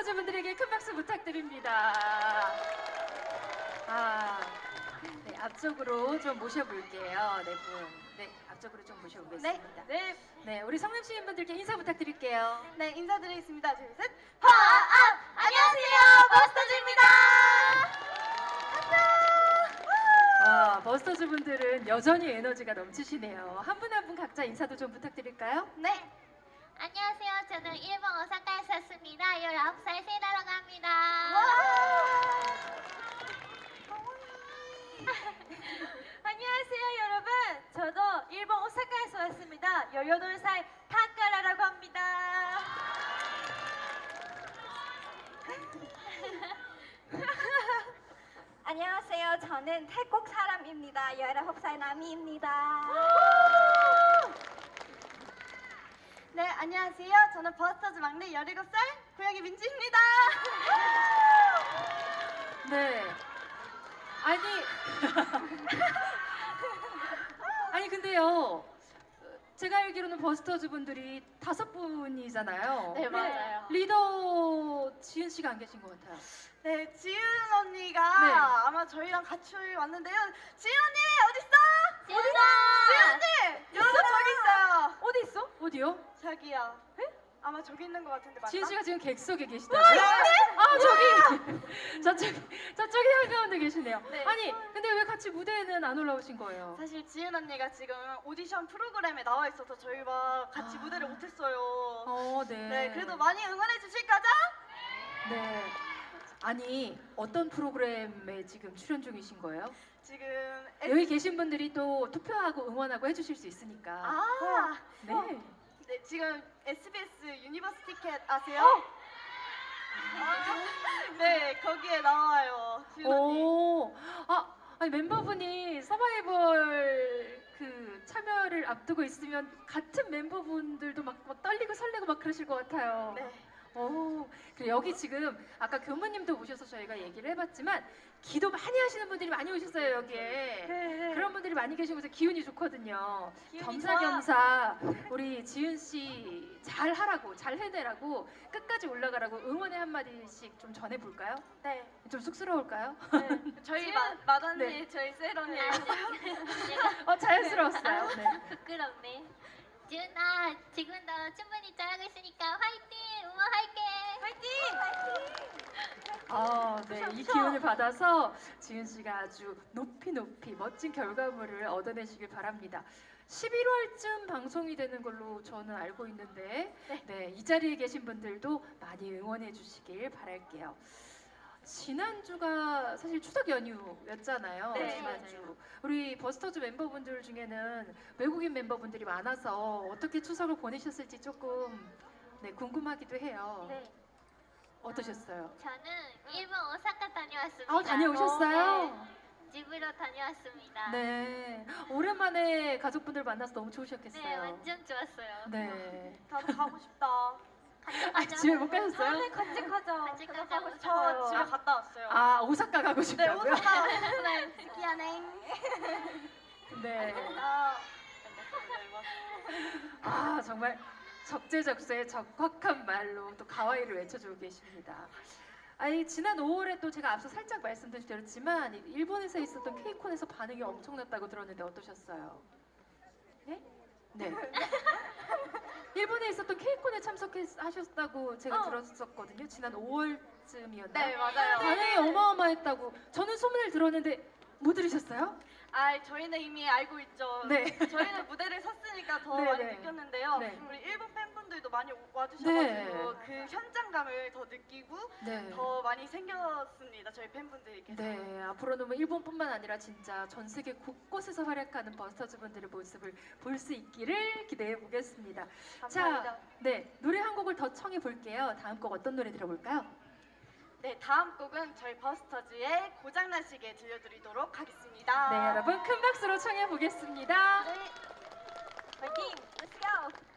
버스터즈 분들에게 큰 박수 부탁드립니다. 아, 네, 앞쪽으로 좀 모셔볼게요. 네 분. 네, 앞쪽으로 좀 모셔보겠습니다. 네, 네, 우리 성남 시민분들께 인사 부탁드릴게요. 네 인사드리겠습니다. 둘, 셋. 화합! 안녕하세요, 버스터즈입니다. 아, 버스터즈 분들은 여전히 에너지가 넘치시네요. 한 분 한 분 각자 인사도 좀 부탁드릴까요? 네, 안녕하세요. 저는 일본 오사카에서 왔습니다. 19살 세다라고 합니다. 안녕하세요, 여러분. 저도 일본 오사카에서 왔습니다. 18살 타카라라고 합니다. 안녕하세요. 저는 태국 사람입니다. 19살 나미입니다. 네, 안녕하세요. 저는 버스터즈 막내 17살 고양이 민지입니다. 네. 아니. 아니, 근데요. 제가 알기로는 버스터즈 분들이 다섯 분이잖아요. 네, 맞아요. 리더 지은 씨가 안 계신 것 같아요. 네, 지은 언니가 네. 아마 저희랑 같이 왔는데요. 지은 언니 어디 있어? 언니 여러분 저기 있어요. 어디 있어? 어디요? 저기요. 아마 저기 있는 것 같은데 맞나? 지은 씨가 지금 객석에 계시다고요? 아 저기 저쪽 저쪽에 한가운데 계시네요. 네. 아니 근데 왜 같이 무대에는 안 올라오신 거예요? 사실 지은 언니가 지금 오디션 프로그램에 나와 있어서 저희와 같이 아. 무대를 못했어요. 어 네. 네, 그래도 많이 응원해 주실 거죠? 네. 아니 어떤 프로그램에 지금 출연 중이신 거예요? 지금 여기 계신 분들이 또 투표하고 응원하고 해주실 수 있으니까. 아, 네. 네 지금 SBS 유니버스 티켓 아세요? 어? 네, 거기에 나와요. 언니. 오, 아, 아니 멤버분이 서바이벌 그 참여를 앞두고 있으면 같은 멤버분들도 막, 막 떨리고 설레고 막 그러실 것 같아요. 네. 오, 그리고 여기 지금 아까 교무님도 오셔서 저희가 얘기를 해봤지만 기도 많이 하시는 분들이 많이 오셨어요 여기에. 네. 그런 분들이 많이 계시고 그래서 기운이 좋거든요. 기운이 겸사겸사 우리 지은 씨잘 하라고 잘 해내라고 끝까지 올라가라고 응원의 한 마디씩 좀 전해 볼까요? 네. 좀 쑥스러울까요? 네. 저희 마, 마언니, 네. 저희 셀 언니. 아, 제가 어 자연스러웠어요. 네. 부끄럽네. 지은아, 지금도 충분히 잘하고 있으니까 화이팅! 응원할게! 화이팅! 아, 네. 이 기운을 받아서 지은 씨가 아주 높이 높이 멋진 결과물을 얻어내시길 바랍니다. 11월쯤 방송이 되는 걸로 저는 알고 있는데, 네, 이 자리에 계신 분들도 많이 응원해 주시길 바랄게요. 지난주가 사실 추석 연휴였잖아요. 네, 지난주. 우리 버스터즈 멤버분들 중에는 외국인 멤버분들이 많아서 어떻게 추석을 보내셨을지 조금 네, 궁금하기도 해요. 네. 어떠셨어요? 저는 일본 오사카 다녀왔습니다. 아, 다녀오셨어요? 네. 집으로 다녀왔습니다. 네. 오랜만에 가족분들 만나서 너무 좋으셨겠어요. 네, 완전 좋았어요. 네. 나도 가고 싶다. 아. 집에 못 가셨어요? 같이 가자. 같이 저도 가자. 가고 싶어요. 저 집에 갔다 왔어요. 아, 오사카 가고 네, 싶다고요? 오사카. 네, 스키야네. 네. 아, 아, 정말 적재적소에 적확한 말로 또 가와이를 외쳐주고 계십니다. 아니, 지난 5월에 또 제가 앞서 살짝 말씀드렸지만 일본에서 있었던 케이콘에서 반응이 엄청났다고 들었는데 어떠셨어요? 네? 네. 일본에 있었던 케이콘에 참석하셨다고 제가 어. 들었었거든요. 지난 5월쯤이었나요? 네, 맞아요. 반응이 어마어마했다고 저는 소문을 들었는데 못 들으셨어요? 아, 저희는 이미 알고 있죠. 네. 저희는 무대를 섰으니까 더 네, 많이 네. 느꼈는데요. 네. 우리 일본 팬분 들도 많이 와주셔가지고 그 현장감을 더 느끼고 네. 더 많이 생겼습니다. 저희 팬분들께서. 네, 앞으로는 뭐 일본뿐만 아니라 진짜 전 세계 곳곳에서 활약하는 버스터즈 분들의 모습을 볼 수 있기를 기대해 보겠습니다. 감사합니다. 자, 네, 노래 한 곡을 더 청해 볼게요. 다음 곡 어떤 노래 들어볼까요? 네, 다음 곡은 저희 버스터즈의 고장나시게 들려드리도록 하겠습니다. 네, 여러분 큰 박수로 청해 보겠습니다. 네. 파이팅! Let's go!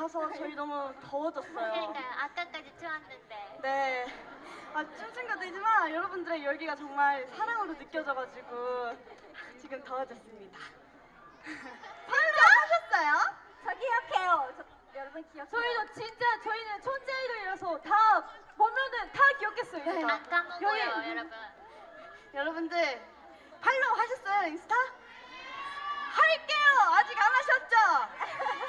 봐서 저희 너무 더워졌어요. 그러니까요. 아까까지 추웠는데. 네. 아, 춤친구들이지만 여러분들의 열기가 정말 사랑으로 느껴져가지고 지금 더워졌습니다. 설명 하셨어요? 저 기억해요. 저, 여러분 기억해요. 저희도 진짜 저희는 천재 아이돌이라서 다 보면은 다 기억했어요. 네. 안 까먹어요, 여기- 여러분. 여러분들 팔로우 하셨어요 인스타? 할게요. 아직 안 하셨죠?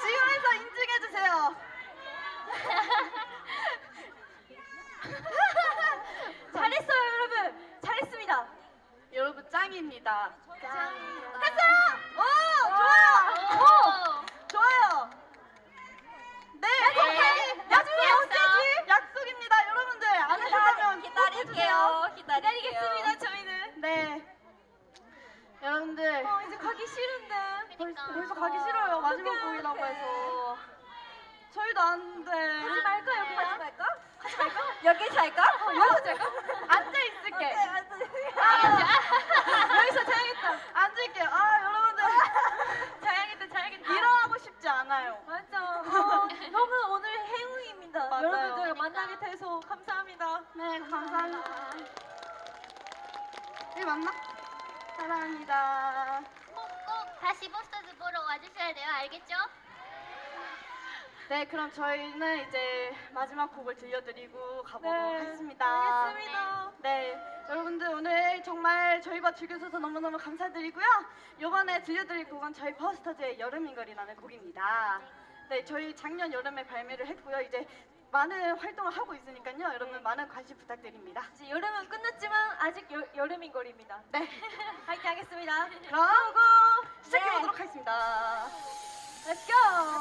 지금 해서 인증해 주세요. 잘했어요, 여러분. 잘했습니다. 여러분 짱입니다. 짱입니다. 했어요. 오, 좋아요. 오! 좋아요. 네, 네. 나중에 약속. 언제지? 약속입니다, 여러분들. 안 하셨다면 기다릴게요. 기다릴게요. 저희는. 네. 여러분들 어, 이제 가기 싫은데. 그러니까. 벌써 가기 싫어요. 마지막 곡이라고 해서. 저희도 안 돼. 하지 말까요, 하지 그냥? 말까? 하지 말까? 여기 잘까? 여기서 잘까? 앉아 있을게. 네, 앉아. 여기서 자야겠다. 앉을게요. 아, 여러분들. 자야겠다, 자야겠다. 일어나고 싶지 않아요. 맞아. 어, 너무 오늘 행운입니다. 맞아요. 여러분들 만나게 돼서 감사합니다. 네, 감사합니다. 이 맞나? 사랑합니다. 꼭꼭 다시 버스터즈 보러 와주셔야 돼요. 알겠죠? 네, 그럼 저희는 이제 마지막 곡을 들려드리고 가보도록 네, 하겠습니다. 알겠습니다. 네, 여러분들 오늘 정말 저희와 즐겨주셔서 너무너무 감사드리고요. 이번에 들려드릴 곡은 저희 버스터즈의 여름인걸이라는 곡입니다. 네, 저희 작년 여름에 발매를 했고요. 이제 많은 활동을 하고 있으니까요. 여러분 많은 관심 부탁드립니다. 이제 여름은 끝났지만 아직 여, 여름인 거리입니다. 네, 화이팅 하겠습니다. 그럼 시작해보도록 네. 하겠습니다. Let's go!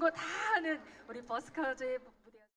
모든 거 다 아는 우리 버스커즈의